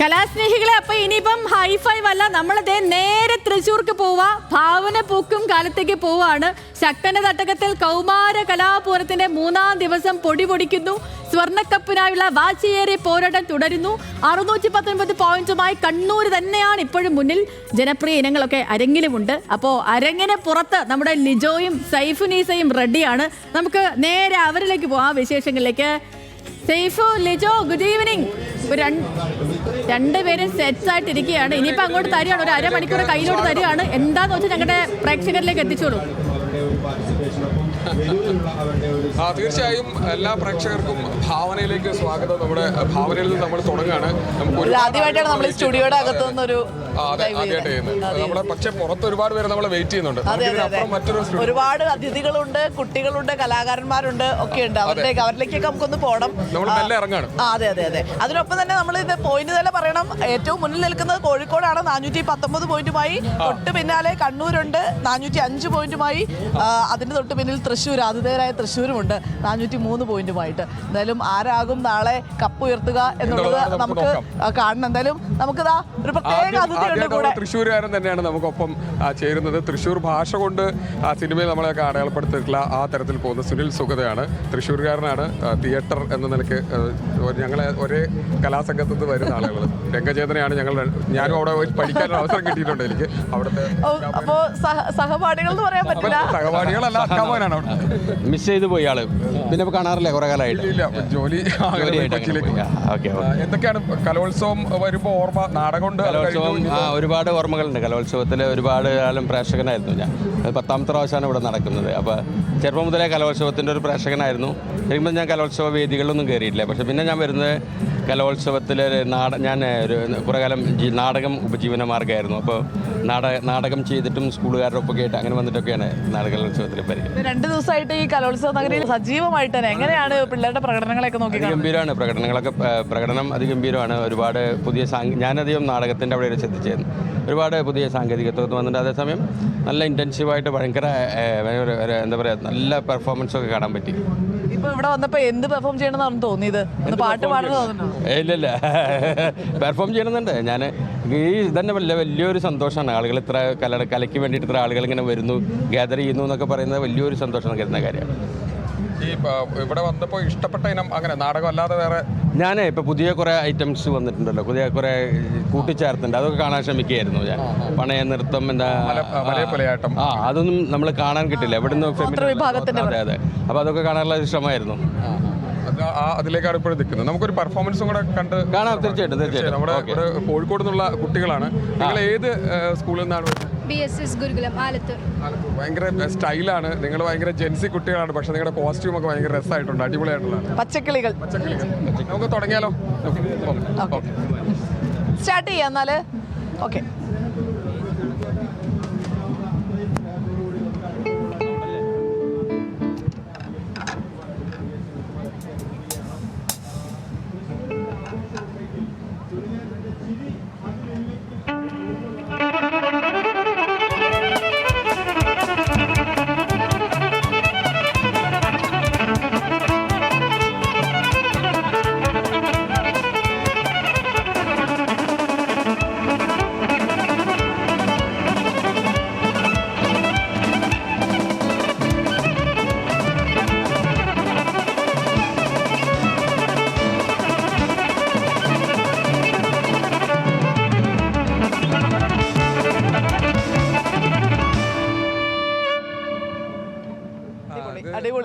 കലാസ്നേഹികളെ അപ്പൊ ഇനിയിപ്പം ഹൈഫൈവ് അല്ല നമ്മളിതേ നേരെ തൃശ്ശൂർക്ക് പോവാ ഭാവന പൂക്കും കാലത്തേക്ക് പോവാണ് ശക്തന്റെ തട്ടകത്തിൽ കൗമാര കലാപൂരത്തിന്റെ മൂന്നാം ദിവസം പൊടി പൊടിക്കുന്നു. സ്വർണക്കപ്പിനായുള്ള വാശിയേറിയ പോരാട്ടം തുടരുന്നു. അറുന്നൂറ്റി പത്തൊൻപത് പോയിന്റുമായി കണ്ണൂർ തന്നെയാണ് ഇപ്പോഴും മുന്നിൽ. ജനപ്രിയ ഇനങ്ങളൊക്കെ അരങ്ങിലുമുണ്ട്. അപ്പോൾ അരങ്ങിന് പുറത്ത് നമ്മുടെ ലിജോയും സൈഫുനീസയും റെഡിയാണ്. നമുക്ക് നേരെ അവരിലേക്ക് പോവാം വിശേഷങ്ങളിലേക്ക്. സൈഫു ലിജോ ഗുഡ് ഈവനിങ് രണ്ടുപേരും സെറ്റ്സ് ആയിട്ട് ഇരിക്കുകയാണ് ഇനിയിപ്പോ അങ്ങോട്ട് തരികയാണ്. ഒരു അരമണിക്കൂർ കയ്യിലോട്ട് തരികയാണ്. എന്താന്ന് വെച്ചാൽ ഞങ്ങളുടെ പ്രേക്ഷകരിലേക്ക് എത്തിച്ചോളൂ. ആ തീർച്ചയായും എല്ലാ പ്രേക്ഷകർക്കും ഭാവനയിലേക്ക് സ്വാഗതം. നമ്മുടെ ഭാവനയിൽ നിന്ന് നമ്മൾ തുടങ്ങുകയാണ് നമുക്ക് ആദ്യമായിട്ടാണ് നമ്മൾ സ്റ്റുഡിയോയുടെ അകത്തു നമ്മളെ പക്ഷേ പുറത്ത് ഒരുപാട് പേര് നമ്മളെ വെയിറ്റ് ചെയ്യുന്നുണ്ട്. ഒരുപാട് അതിഥികളുണ്ട് കുട്ടികളുണ്ട് കലാകാരന്മാരുണ്ട് ഒക്കെ ഉണ്ട് അവരിലേക്ക് അവരിലേക്കൊക്കെ നമുക്കൊന്ന് പോകണം അതെ അതെ അതെ. അതിനൊപ്പം തന്നെ നമ്മൾ ഇത് പോയിന്റ് തന്നെ പറയണം. ഏറ്റവും മുന്നിൽ നിൽക്കുന്നത് കോഴിക്കോടാണ്. നാനൂറ്റി പത്തൊമ്പത് പോയിന്റുമായി തൊട്ട് പിന്നാലെ കണ്ണൂരുണ്ട്. നാനൂറ്റി അഞ്ച് പോയിന്റുമായി അതിന്റെ തൊട്ട് പിന്നിൽ തൃശ്ശൂർ ആതിഥേയരായ തൃശ്ശൂരുമുണ്ട്. നാനൂറ്റി മൂന്ന് പോയിന്റുമായിട്ട് എന്തായാലും ആരാകും നാളെ കപ്പ് ഉയർത്തുക എന്നുള്ളത് നമുക്ക് കാണണം. എന്തായാലും നമുക്കിതാ ഒരു പ്രത്യേക ആദ്യം അതിഥിയുണ്ട് ആദ്യമായിട്ട് കൂടെ തൃശ്ശൂരുകാരൻ തന്നെയാണ് നമുക്കൊപ്പം ചേരുന്നത്. തൃശ്ശൂർ ഭാഷ കൊണ്ട് ആ സിനിമയിൽ നമ്മളെയൊക്കെ അടയാളപ്പെടുത്തിയിട്ടുള്ള ആ തരത്തിൽ പോകുന്ന സുനിൽ സുഗതയാണ്. തൃശ്ശൂർകാരനാണ് തിയേറ്റർ എന്ന നിലയ്ക്ക് ഞങ്ങളെ ഒരേ കലാസംഘത്തിൽ നിന്ന് വരുന്ന ആളുകൾ രംഗചേതനയാണ് ഞങ്ങൾ ഞാനും അവിടെ പഠിക്കാൻ അവസരം കിട്ടിയിട്ടുണ്ട് എനിക്ക്. അവിടുത്തെ സഹപാഠികൾ എന്ന് പറയാൻ പറ്റില്ല. സഹപാഠികളല്ല അക്കാമോനാണ് അവിടെ. മിസ് ചെയ്ത് പോയി ആൾ. പിന്നെ കാണാറില്ലേ കുറെ കാലമായിട്ട്? ഇല്ല ജോലി എന്തൊക്കെയാണ് കലോത്സവം വരുമ്പോൾ ഓർമ്മ? നാടകം ആ ഒരുപാട് ഓർമ്മകളുണ്ട്. കലോത്സവത്തിൽ ഒരുപാട് കാലം പ്രേക്ഷകനായിരുന്നു ഞാൻ. അത് പത്താമത്തെ പ്രാവശ്യമാണ് ഇവിടെ നടക്കുന്നത്. അപ്പോൾ ചെറുപ്പം മുതലേ കലോത്സവത്തിന്റെ ഒരു പ്രേക്ഷകനായിരുന്നു. ശരിക്കും ഞാൻ കലോത്സവ വേദികളിലൊന്നും കയറിയിട്ടില്ല പക്ഷേ പിന്നെ ഞാൻ വരുന്നത് കലോത്സവത്തിൽ നാട ഞാൻ ഒരു കുറേ കാലം നാടകം ഉപജീവന മാർഗമായിരുന്നു. അപ്പോൾ നാടക നാടകം ചെയ്തിട്ടും സ്കൂളുകാരുടെ ഒപ്പം ആയിട്ട് അങ്ങനെ വന്നിട്ടൊക്കെയാണ് നാടക കലോത്സവത്തിൽ പരിചയം രണ്ട് ദിവസമായിട്ട് ഈ കലോത്സവ നഗരിയിൽ സജീവമായിട്ട് തന്നെ എങ്ങനെയാണ് പിള്ളേരുടെ പ്രകടനങ്ങളൊക്കെ നോക്കി ഗംഭീരമാണ്. പ്രകടനങ്ങളൊക്കെ പ്രകടനം അതിഗംഭീരമാണ് ഒരുപാട് പുതിയ സാങ്കേ ഞാനധികം നാടകത്തിന്റെ അവിടെ ശ്രദ്ധിച്ചായിരുന്നു ഒരുപാട് പുതിയ സാങ്കേതികത്വം വന്നിട്ടുണ്ട് അതേസമയം നല്ല ഇന്റൻസീവായിട്ട് ഭയങ്കര എന്താ പറയുക നല്ല പെർഫോമൻസൊക്കെ കാണാൻ പറ്റി. ഇപ്പൊ ഇവിടെ വന്നപ്പോ എന്ത് പെർഫോം ചെയ്യണമെന്നാണ് തോന്നിയത്? ഒന്ന് പാട്ട് പെർഫോം ചെയ്യണമെന്നുണ്ട്. ഞാൻ ഈ ഇതന്നെ വലിയ വലിയൊരു സന്തോഷമാണ്. ആളുകൾ ഇത്ര കല കലയ്ക്ക് വേണ്ടിയിട്ട് ഇത്ര ആളുകൾ ഇങ്ങനെ വരുന്നു ഗ്യാദർ ചെയ്യുന്നു എന്നൊക്കെ പറയുന്നത് വലിയൊരു സന്തോഷം കരുതുന്ന കാര്യമാണ് ഈ ഇവിടെ വന്നപ്പോൾ ഇഷ്ടപ്പെട്ട ഇനം അങ്ങനെ നാടകം അല്ലാതെ വേറെ? ഞാൻ ഇപ്പോൾ പുതിയ കുറേ ഐറ്റംസ് വന്നിട്ടുണ്ടല്ലോ. പുതിയ കുറേ കൂട്ടിച്ചേർത്തുണ്ട് അതൊക്കെ കാണാൻ ശ്രമിക്കുകയായിരുന്നു ഞാൻ. പണയ നൃത്തം എന്താ മലയപ്പലയാട്ടം. ആ അതൊന്നും നമ്മൾ കാണാൻ കിട്ടില്ല. എവിടുന്ന് നിന്ന് അതെ അതെ. അപ്പോൾ അതൊക്കെ കാണാനുള്ള ശ്രമമായിരുന്നു. അതിലേക്കാണ് ഇപ്പോഴും നിൽക്കുന്നത്. നമുക്കൊരു പെർഫോമൻസും കൂടെ കണ്ട് കാണാം. തീർച്ചയായിട്ടും തീർച്ചയായിട്ടും. നമ്മുടെ കോഴിക്കോട് നിന്നുള്ള കുട്ടികളാണ്. നിങ്ങൾ ഏത് സ്കൂളിൽ നിന്നാണ് വരുന്നത്? B S S Gurukulam Alathur. ഭയങ്കര സ്റ്റൈലാണ്. നിങ്ങൾ ഭയങ്കര ജെൻസി കുട്ടികളാണ്. പക്ഷെ നിങ്ങളുടെ കോസ്റ്റ്യൂം ഒക്കെ ഭയങ്കര രസമായിട്ടുണ്ട് അടിപൊളിയായിട്ടുള്ളതാണ്. പച്ചക്കിളികൾ. നമുക്ക് തുടങ്ങിയാലോ? ഓക്കെ സ്റ്റാർട്ട് ചെയ്യാം എന്നാൽ. ഓക്കെ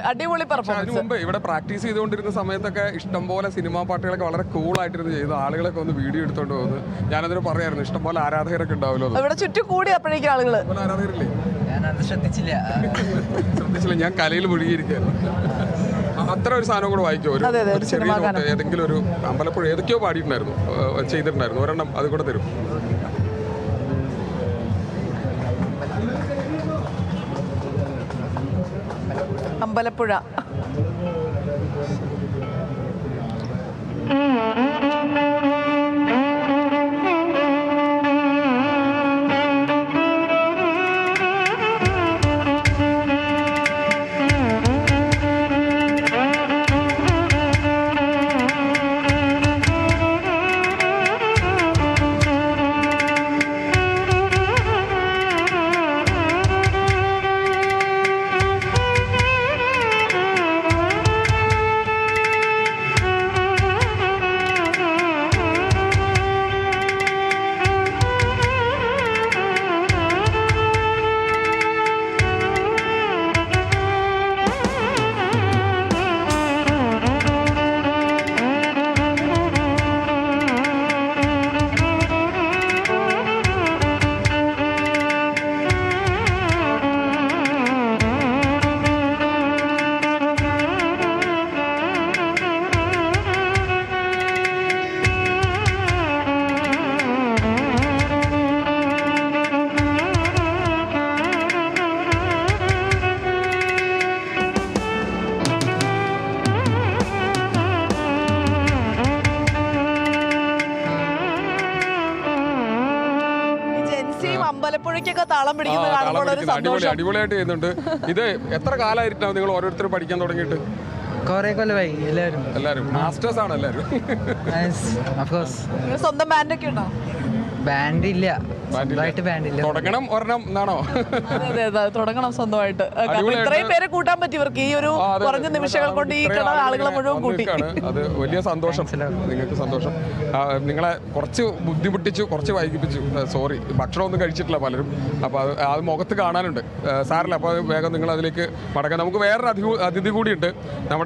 അടിപൊളി പെർഫോമൻസ് മുമ്പ് ഇവിടെ പ്രാക്ടീസ് ചെയ്തുകൊണ്ടിരുന്ന സമയത്തൊക്കെ ഇഷ്ടംപോലെ സിനിമാ പാട്ടുകളൊക്കെ വളരെ കൂൾ ആയിട്ടിരുന്നു ചെയ്തു. ആളുകളൊക്കെ ഒന്ന് വീഡിയോ എടുത്തോണ്ട് പോകുന്നു ഞാനതിന് പറയായിരുന്നു ഇഷ്ടംപോലെ ആരാധകരൊക്കെ ഉണ്ടാവുമല്ലോ. ഇവിടെ ചുറ്റും കൂടി അപ്പോഴേക്കും ആളുകൾ ആരാധകരില്ലേ? ശ്രദ്ധിച്ചില്ല. ശ്രദ്ധിച്ചില്ല ഞാൻ കലയിൽ മുഴുകിയിരിക്കുകയായിരുന്നു. അത്ര ഒരു സാധനം കൂടെ വായിക്കോ. ഒരു ചെറിയ ഏതെങ്കിലും ഒരു അമ്പലപ്പുഴ ഏതൊക്കെയോ പാടിയിട്ടുണ്ടായിരുന്നു ചെയ്തിട്ടുണ്ടായിരുന്നു. ഒരെണ്ണം അത് കൂടെ തരും. അമ്പലപ്പുഴ താളം ആ, പിടിക്കുന്നത് താളം കാണുമ്പോൾ ഒരു അടിപൊളി സന്തോഷം. അടിപൊളിയായിട്ട് ചെയ്യുന്നുണ്ട്. ഇത് എത്ര കാലമായിട്ടാണ് നിങ്ങൾ ഓരോരുത്തരും പഠിക്കാൻ തുടങ്ങിയിട്ട്? കുറെ കൊല്ലമായി എല്ലാവരും. എല്ലാവരും. മാസ്റ്റേഴ്സ് ആണ് എല്ലാവരും. അഫ്കോഴ്സ് നിങ്ങൾ സ്വന്തം ബാൻഡൊക്കെ ഉണ്ടോ? ബാൻഡ് ഇല്ല സ്വന്തമായിട്ട് ബാൻഡ് ഇല്ല തുടങ്ങണം ഒരെണ്ണം എന്നാണോ? അതെ അതെ തുടങ്ങണം സ്വന്തമായിട്ട്. കാരണം ഇത്രയും പേരെ കൂട്ടാൻ പറ്റി ഇവർക്ക്. ഈ ഒരു കുറഞ്ഞ നിമിഷങ്ങൾ കൊണ്ട് ഈ കട ആളുകളെ മുഴുവൻ കൂട്ടി. അത് വലിയ സന്തോഷം. നിങ്ങൾക്ക് സന്തോഷം. നിങ്ങളെ കുറച്ച് ബുദ്ധിമുട്ടിച്ചു കുറച്ച് വൈകിപ്പിച്ചു. സോറി ഭക്ഷണമൊന്നും കഴിച്ചിട്ടില്ല പലരും. അപ്പോൾ അത് അത് മുഖത്ത് കാണാനുണ്ട്. സാറില്ല അപ്പൊ അപ്പോൾ വേഗം നിങ്ങൾ അതിലേക്ക് മടങ്ങാം. നമുക്ക് വേറൊരു അതിഥി അതിഥി കൂടിയുണ്ട്. നമ്മുടെ